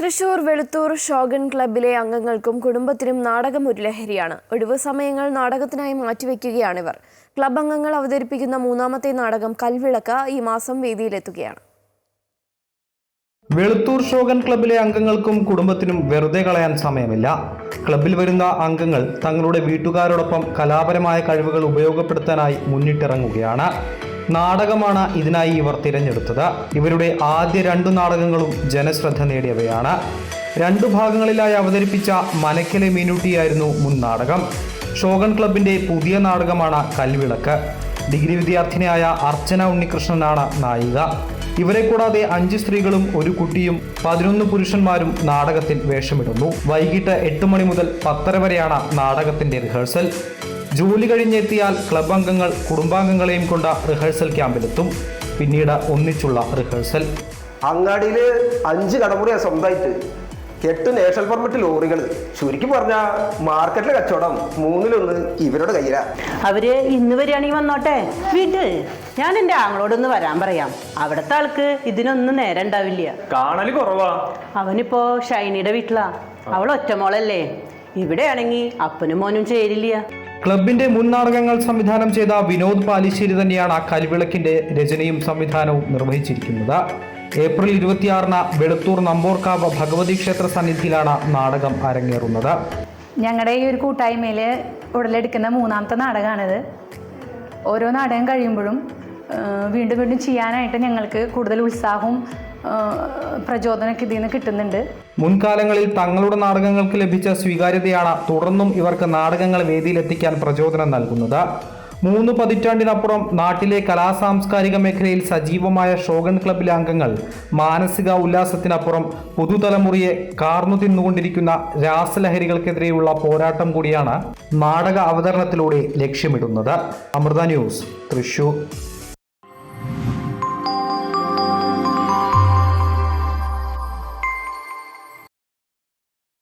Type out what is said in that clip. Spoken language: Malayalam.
തൃശൂർ വെളുത്തൂർ ഷോഗൻ ക്ലബിലെ അംഗങ്ങൾക്കും കുടുംബത്തിനും നാടകം ഒരു ലഹരിയാണ്. ഒഴിവു സമയങ്ങൾ നാടകത്തിനായി മാറ്റിവെക്കുകയാണിവർ ക്ലബ് അംഗങ്ങൾ അവതരിപ്പിക്കുന്ന മൂന്നാമത്തെ നാടകം കൽവിളക്ക ഈ മാസം വേദിയിലെത്തുകയാണ്. വെളുത്തൂർ ഷോഗൻ ക്ലബിലെ അംഗങ്ങൾക്കും കുടുംബത്തിനും വെറുതെ കളയാൻ സമയമില്ല. ക്ലബിൽ വരുന്ന അംഗങ്ങൾ തങ്ങളുടെ വീട്ടുകാരോടൊപ്പം കലാപരമായ കഴിവുകൾ ഉപയോഗപ്പെടുത്താനായി മുന്നിട്ടിറങ്ങുകയാണ്. നാടകമാണ് ഇതിനായി ഇവർ തിരഞ്ഞെടുത്തത്. ഇവരുടെ ആദ്യ രണ്ടു നാടകങ്ങളും ജനശ്രദ്ധ നേടിയവയാണ്. രണ്ടു ഭാഗങ്ങളിലായി അവതരിപ്പിച്ച മനക്കലെ മീനുട്ടിയായിരുന്നു മുൻ നാടകം. ഷോഗൺ ക്ലബിന്റെ പുതിയ നാടകമാണ് കൽവിളക്ക്. ഡിഗ്രി വിദ്യാർത്ഥിനിയായ അർച്ചന ഉണ്ണികൃഷ്ണനാണ് നായിക. ഇവരെ കൂടാതെ അഞ്ച് സ്ത്രീകളും ഒരു കുട്ടിയും പതിനൊന്ന് പുരുഷന്മാരും നാടകത്തിൽ വേഷമിടുന്നു. വൈകിട്ട് എട്ട് മണി മുതൽ പത്തര വരെയാണ് നാടകത്തിന്റെ റിഹേഴ്സൽ. ജോലി കഴിഞ്ഞെത്തിയാൽ ക്ലബ് അംഗങ്ങൾ കുടുംബാംഗങ്ങളെയും കൊണ്ട് റിഹേഴ്സൽ ക്യാമ്പിലെത്തും പിന്നീട് ഒന്നിച്ചുള്ള റിഹേഴ്സൽ അങ്ങാടിയിൽ അഞ്ച് കടമുറിയാണ് സ്വന്തമായിട്ട്. എട്ട് നാഷണൽ പെർമിറ്റ് ലോറികൾ ചുരുക്കി പറഞ്ഞാൽ മാർക്കറ്റിലെ കച്ചവടം. മൂന്നിലൊന്ന് ഇവരുടെ കയ്യില. അവർ ഇന്ന് വരികയാണെങ്കിൽ വന്നോട്ടെ. വീട്ട് ഞാൻ എന്റെ ആങ്ങളോടൊന്ന് വരാൻ പറയാം. അവിടുത്തെ ആൾക്ക് ഇതിനൊന്നും നേരം ഉണ്ടാവില്ല. കാണൽ കുറവാ. അവനിപ്പോ ഷൈനിയുടെ വീട്ടിലാ. അവൾ ഒറ്റമോളല്ലേ. ഇവിടെയാണെങ്കിൽ അപ്പനും മോനും ചേരില്ല. ക്ലബിന്റെ മുൻ നാടകങ്ങൾ സംവിധാനം ചെയ്ത വിനോദ് പാലിശ്ശേരി തന്നെയാണ് ആ കൽവിളക്കിന്റെ രചനയും സംവിധാനവും നിർവഹിച്ചിരിക്കുന്നത്. ഏപ്രിൽ ഇരുപത്തിയാറിന് വെളുത്തൂർ നമ്പോർക്കാവ് ഭഗവതി ക്ഷേത്ര സന്നിധിയിലാണ് നാടകം അരങ്ങേറുന്നത്. ഞങ്ങളുടെ ഈ ഒരു കൂട്ടായ്മയിൽ ഉടലെടുക്കുന്ന മൂന്നാമത്തെ നാടകമാണിത് ഓരോ നാടകം കഴിയുമ്പോഴും വീണ്ടും വീണ്ടും ചെയ്യാനായിട്ട് ഞങ്ങൾക്ക് കൂടുതൽ ഉത്സാഹവും പ്രചോദനമൊക്കെ ഇതിൽ നിന്ന് കിട്ടുന്നുണ്ട്. മുൻകാലങ്ങളിൽ തങ്ങളുടെ നാടകങ്ങൾക്ക് ലഭിച്ച സ്വീകാര്യതയാണ് തുടർന്നും ഇവർക്ക് നാടകങ്ങൾ വേദിയിലെത്തിക്കാൻ പ്രചോദനം നൽകുന്നത്. മൂന്ന് പതിറ്റാണ്ടിനപ്പുറം നാട്ടിലെ കലാ സാംസ്കാരിക മേഖലയിൽ സജീവമായ ഷോഗൺ ക്ലബിലെ അംഗങ്ങൾ മാനസിക ഉല്ലാസത്തിനപ്പുറം പുതുതലമുറയെ കാർന്നു തിന്നുകൊണ്ടിരിക്കുന്ന രാസലഹരികൾക്കെതിരെയുള്ള പോരാട്ടം കൂടിയാണ് നാടക അവതരണത്തിലൂടെ ലക്ഷ്യമിടുന്നത്. അമൃത ന്യൂസ് തൃശൂർ.